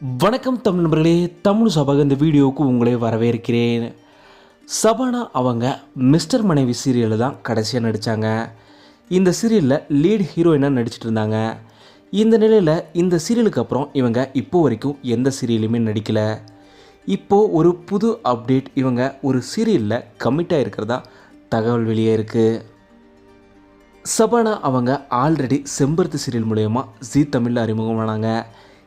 வணக்கம் தமிழ் நண்பர்களே தமிழ் சபாக இந்த வீடியோவுக்கு உங்களை வரவேற்கிறேன். சபானா அவங்க மிஸ்டர் மனைவி சீரியலில் தான் கடைசியாக நடித்தாங்க இந்த சீரியலில் லீட் ஹீரோயினாக நடிச்சிட்டு இருந்தாங்க. இந்த நிலையில் இந்த சீரியலுக்கு அப்புறம் இவங்க இப்போ வரைக்கும் எந்த சீரியலுமே நடிக்கலை. இப்போது ஒரு புது அப்டேட் இவங்க ஒரு சீரியலில் கமிட்டாக இருக்கிறதா தகவல் வெளியே இருக்குது சபானா அவங்க ஆல்ரெடி செம்பருத்தி சீரியல் மூலயமா ஜீ தமிழில் அறிமுகமானாங்க.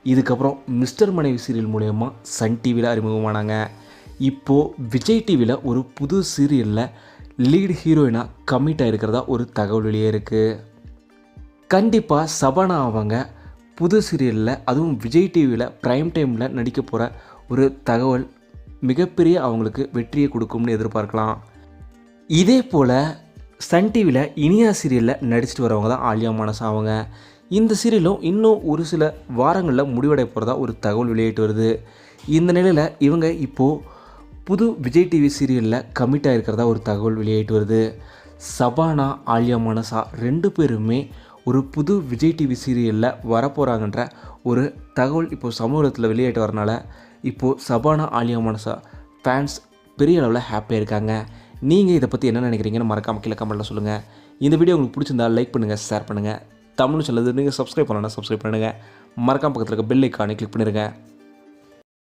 இதுக்கப்புறம் மிஸ்டர் மனைவி சீரியல் மூலயமா சன் டிவியில் அறிமுகமானாங்க. இப்போது விஜய் டிவியில் ஒரு புது சீரியலில் லீட் ஹீரோயினாக கமிட் ஆகிருக்கிறதா ஒரு தகவல் வெளியே இருக்குது கண்டிப்பாக சபானா அவங்க புது சீரியலில் அதுவும் விஜய் டிவியில் ப்ரைம் டைமில் நடிக்க போகிற ஒரு தகவல் மிகப்பெரிய அவங்களுக்கு வெற்றியை கொடுக்கும்னு எதிர்பார்க்கலாம். இதே போல் சன் டிவியில் இனியா சீரியலில் நடிச்சிட்டு வரவங்க தான் ஆலியா மனசா அவங்க. இந்த சீரியலும் இன்னும் ஒரு சில வாரங்களில் முடிவடை போகிறதா ஒரு தகவல் வெளியிட்டு வருது. இந்த நிலையில் இவங்க இப்போது புது விஜய் டிவி சீரியலில் கமிட் ஆகிருக்கிறதா ஒரு தகவல் வெளியிட்டு வருது. சபானா ஆலியா மனசா ரெண்டு பேருமே ஒரு புது விஜய் டிவி சீரியலில் வரப்போகிறாங்கன்ற ஒரு தகவல் இப்போது சமூகத்தில் வெளியிட்டு வரனால இப்போது சபானா ஆலியா மனசா ஃபேன்ஸ் பெரிய அளவில் ஹாப்பியாக இருக்காங்க நீங்கள் இதை பற்றி என்ன நினைக்கிறீங்கன்னு மறக்காமல் கீழே கமெண்ட்டில் சொல்லுங்கள் இந்த வீடியோ உங்களுக்கு பிடிச்சிருந்தா லைக் பண்ணுங்கள் ஷேர் பண்ணுங்கள் தமிழ் சொல்லுது நீங்கள் சப்ஸ்கிரைப் பண்ணலாம் சப்ஸ்கிரைப் பண்ணுங்கள் மறக்காம பக்கத்தில் இருக்க பெல் ஐக்கானை கிளிக் பண்ணிடுங்க.